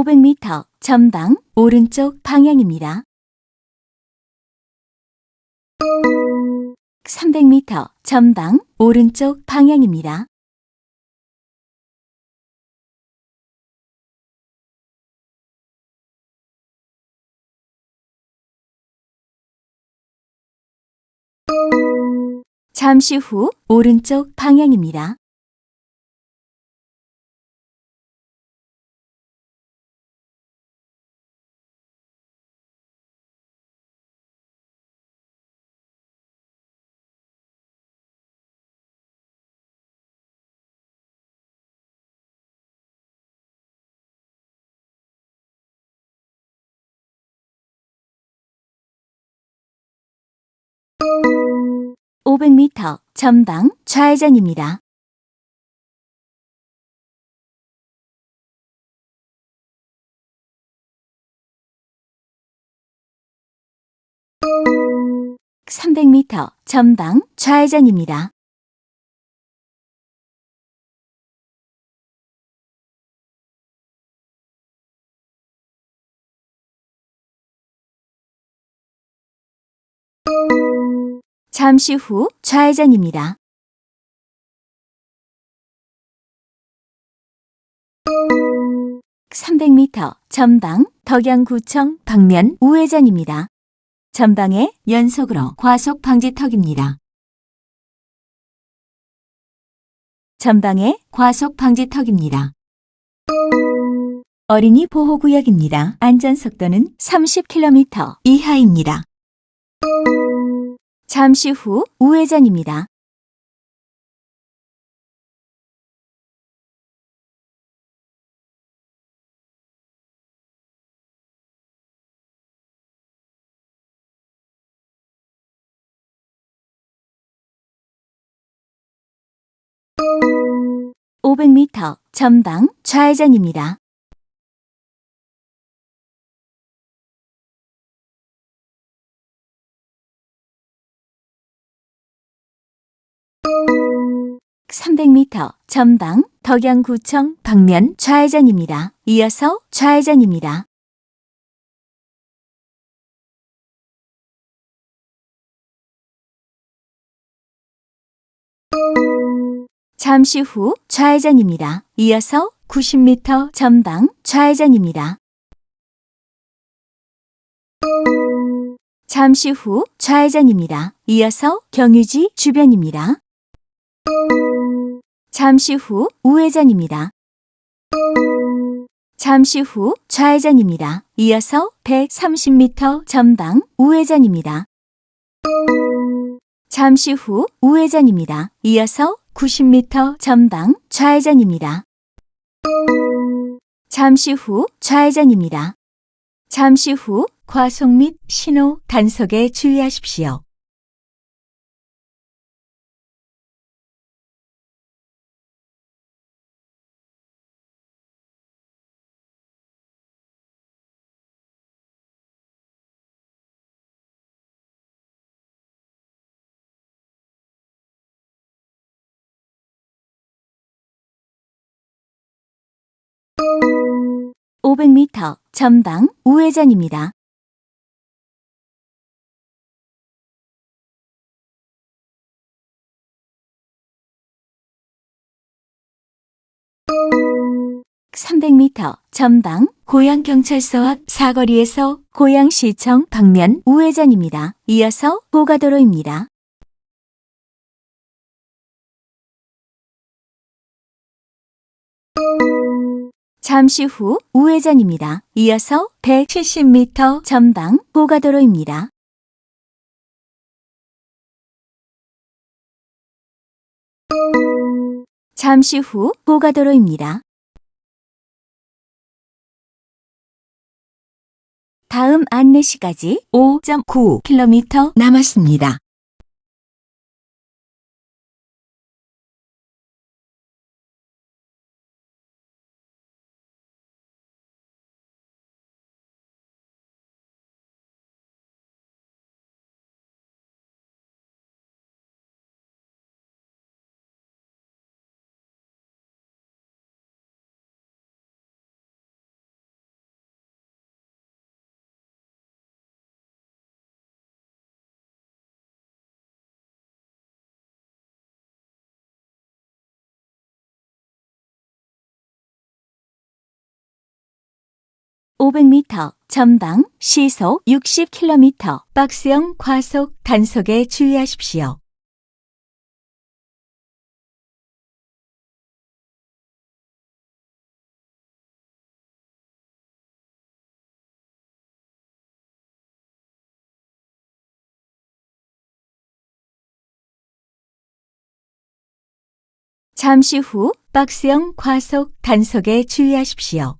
500m 전방 오른쪽 방향입니다. 300m 전방 오른쪽 방향입니다. 잠시 후 오른쪽 방향입니다. (500m) 전방 좌회전입니다. (300m) 전방 좌회전입니다. 잠시 후 좌회전입니다. (300m) 전방 덕양구청 방면 우회전입니다. 전방에 연속으로 과속 방지턱입니다. 전방에 과속 방지턱입니다. 어린이 보호구역입니다. 안전속도는 30km 이하입니다. 잠시 후 우회전입니다. (500m) 전방 좌회전입니다. (300m) 전방 덕양구청 방면 좌회전입니다. 이어서 좌회전입니다. 잠시 후 좌회전입니다. 이어서 90m 전방 좌회전입니다. 잠시 후 좌회전입니다. 이어서 경유지 주변입니다. 잠시 후 우회전입니다. 잠시 후 좌회전입니다. 이어서 130m 전방 우회전입니다. 잠시 후 우회전입니다. 이어서 90m 전방 좌회전입니다. 잠시 후 좌회전입니다. 잠시 후 과속 및 신호 단속에 주의하십시오. (500m) 전방 우회전입니다. (300m) 전방 고양경찰서 앞 사거리에서 고양시청 방면 우회전입니다. 이어서 고가도로입니다. 잠시 후 우회전입니다. 이어서 170m 전방 고가도로입니다. 잠시 후 고가도로입니다. 다음 안내시까지 5.9km 남았습니다. 500m 전방 시속 60km 박스형 과속 단속에 주의하십시오. 잠시 후 박스형 과속 단속에 주의하십시오.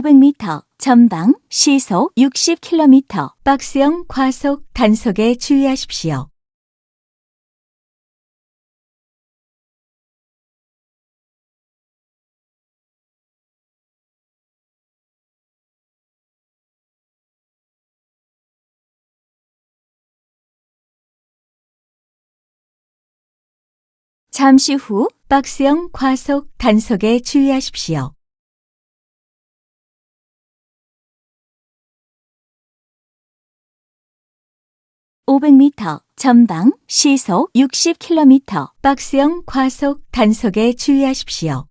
500m 전방 시속 60km 박스형 과속 단속에 주의하십시오. 잠시 후 박스형 과속 단속에 주의하십시오. 500m 전방 시속 60km 박스형 과속 단속에 주의하십시오.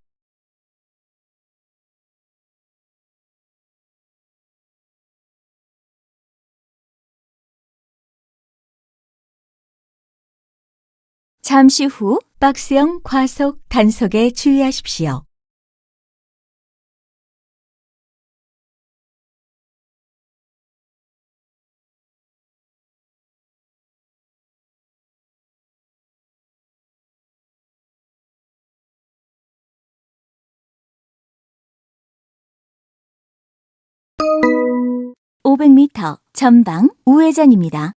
잠시 후 박스형 과속 단속에 주의하십시오. 500m 전방 우회전입니다.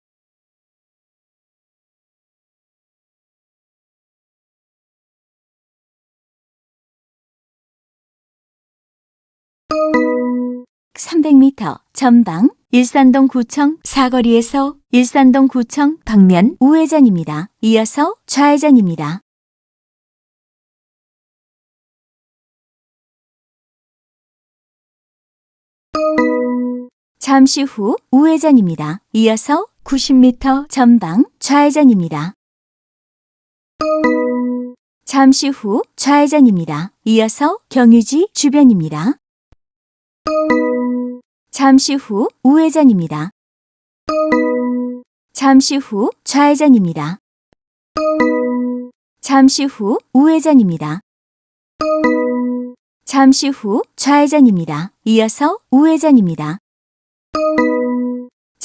(300m) 전방 일산동 구청 사거리에서 일산동 구청 방면 우회전입니다. 이어서 좌회전입니다. 잠시 후 우회전입니다. 이어서 90m 전방 좌회전입니다. 잠시 후 좌회전입니다. 이어서 경유지 주변입니다. 잠시 후 우회전입니다. 잠시 후 좌회전입니다. 잠시 후 우회전입니다. 잠시 후 좌회전입니다. 이어서 우회전입니다.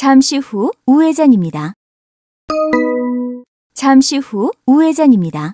잠시 후 우회전입니다. 잠시 후 우회전입니다.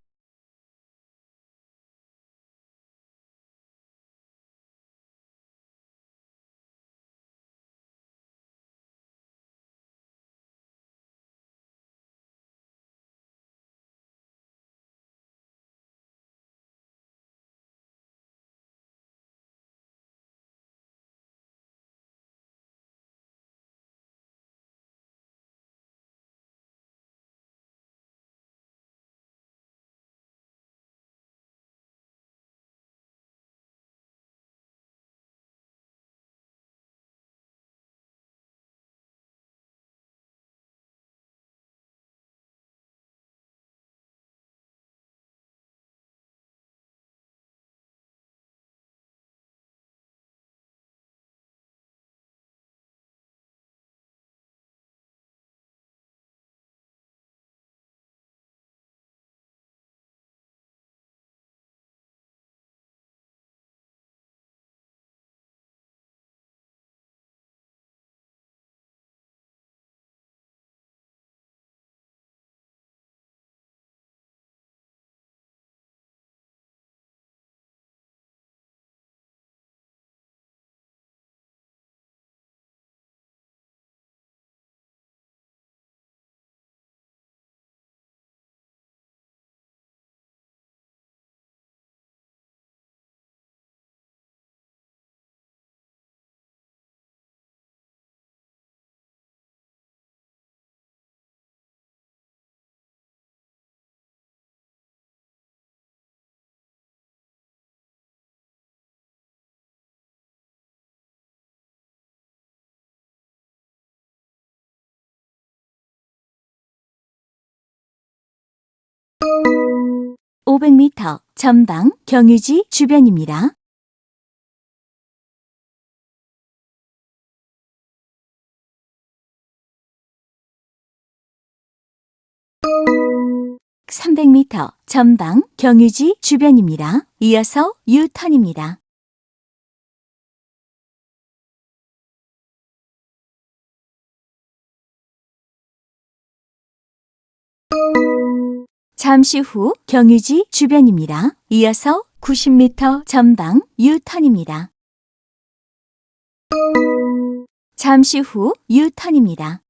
(500m) 전방 경유지 주변입니다. (300m) 전방 경유지 주변입니다. 이어서 유턴입니다. 잠시 후 경유지 주변입니다. 이어서 90m 전방 유턴입니다. 잠시 후 유턴입니다.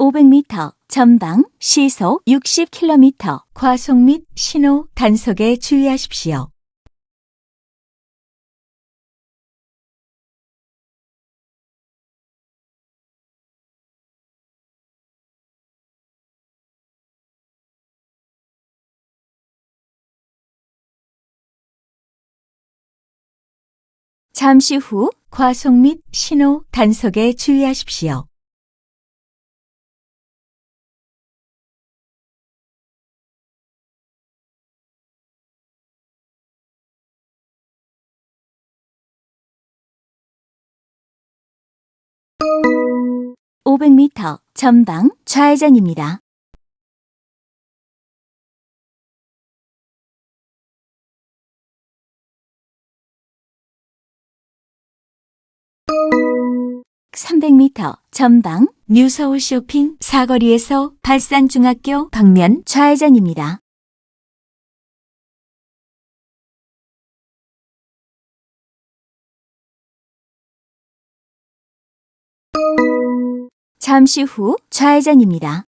500m 전방 시속 60km 과속 및 신호 단속에 주의하십시오. 잠시 후 과속 및 신호 단속에 주의하십시오. (500m) 전방 좌회전입니다. (300m) 전방 뉴서울 쇼핑 사거리에서 발산중학교 방면 좌회전입니다. 잠시 후 좌회전입니다.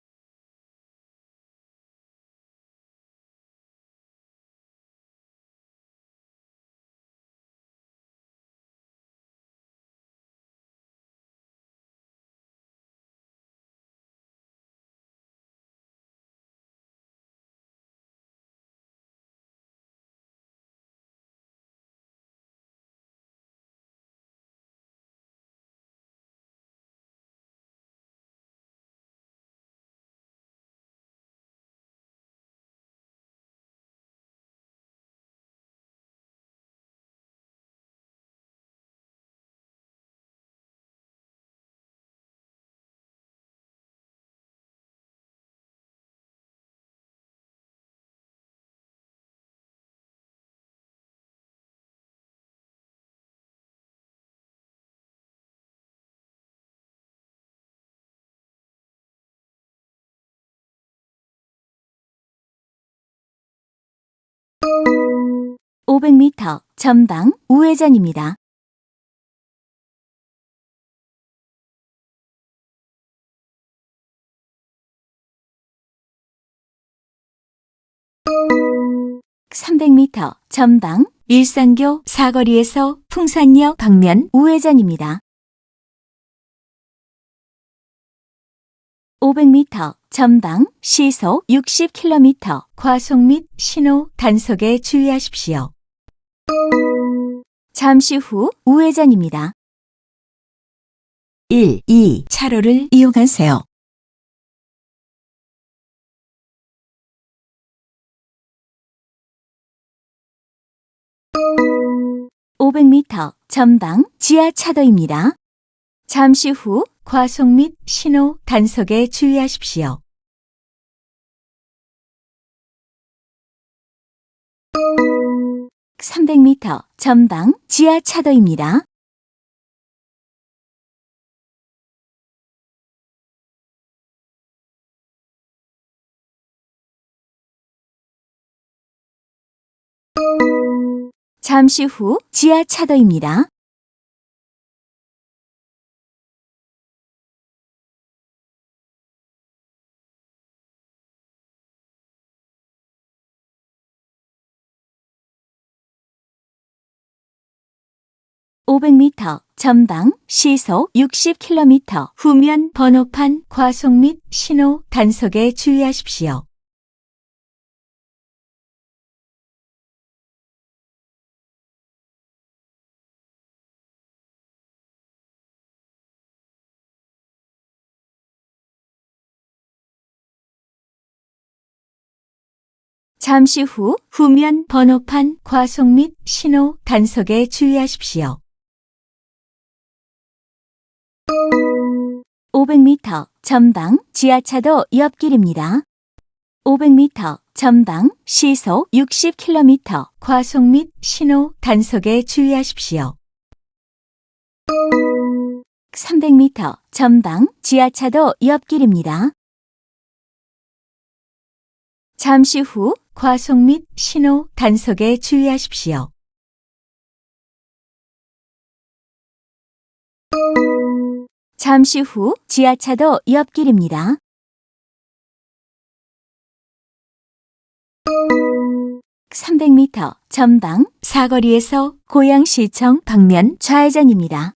(500m) 전방 우회전입니다. (300m) 전방 일산교 사거리에서 풍산역 방면 우회전입니다. 500m 전방 시속 60km 과속 및 신호 단속에 주의하십시오. 잠시 후 우회전입니다. 1, 2 차로를 이용하세요. (500m) 전방 지하차도입니다. 잠시 후 과속 및 신호 단속에 주의하십시오. (300m) 전방 지하 차도입니다. 잠시 후 지하 차도입니다. (500m) 전방 시속 60km 후면 번호판 과속 및 신호 단속에 주의하십시오. 잠시 후 후면 번호판 과속 및 신호 단속에 주의하십시오. 500m 전방 지하차도 옆길입니다. 500m 전방 시속 60km 과속 및 신호 단속에 주의하십시오. 300m 전방 지하차도 옆길입니다. 잠시 후 과속 및 신호 단속에 주의하십시오. 잠시 후 지하차도 옆길입니다. (300m) 전방 사거리에서 고양시청 방면 좌회전입니다.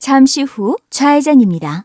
잠시 후 좌회전입니다.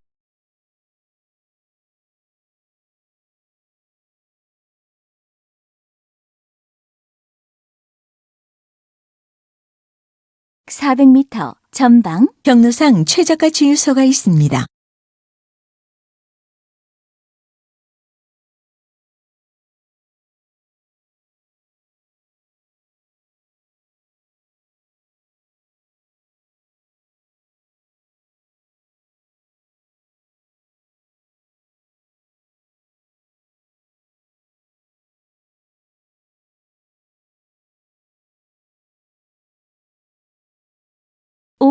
(400m) 전방 경로상 최저가 주유소가 있습니다.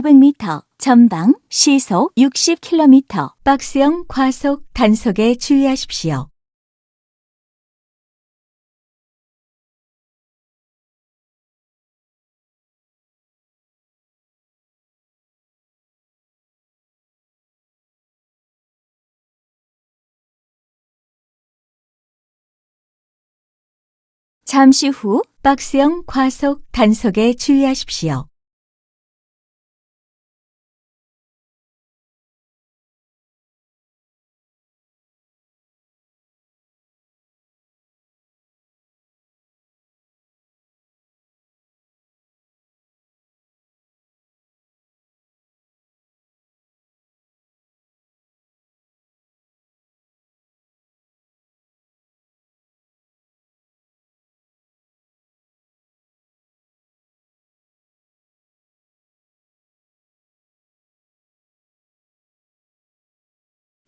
(500m) 전방 시속 (60km) 박스형 과속 단속에 주의하십시오. 잠시 후 박스형 과속 단속에 주의하십시오.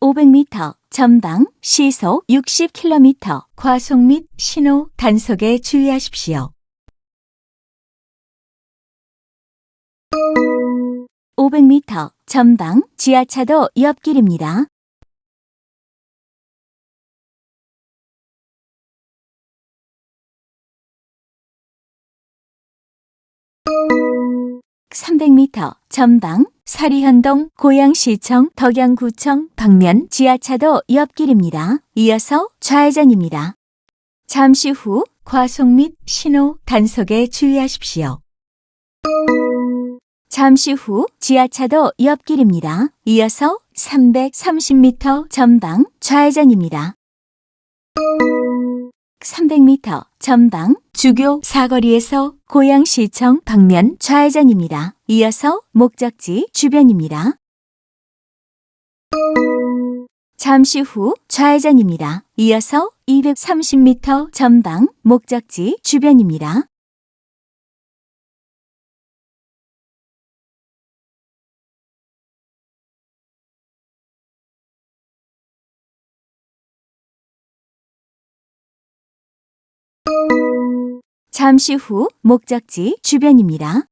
(500m) 전방 시속 (60km) 과속 및 신호 단속에 주의하십시오. (500m) 전방 지하차도 옆길입니다. (300m) 전방 사리현동 고양시청 덕양구청 방면 지하차도 옆길입니다. 이어서 좌회전입니다. 잠시 후 과속 및 신호 단속에 주의하십시오. 잠시 후 지하차도 옆길입니다. 이어서 330m 전방 좌회전입니다. 300m 전방 주교 사거리에서 고양시청 방면 좌회전입니다. 이어서 목적지 주변입니다. 잠시 후 좌회전입니다. 이어서 230m 전방 목적지 주변입니다. 잠시 후 목적지 주변입니다.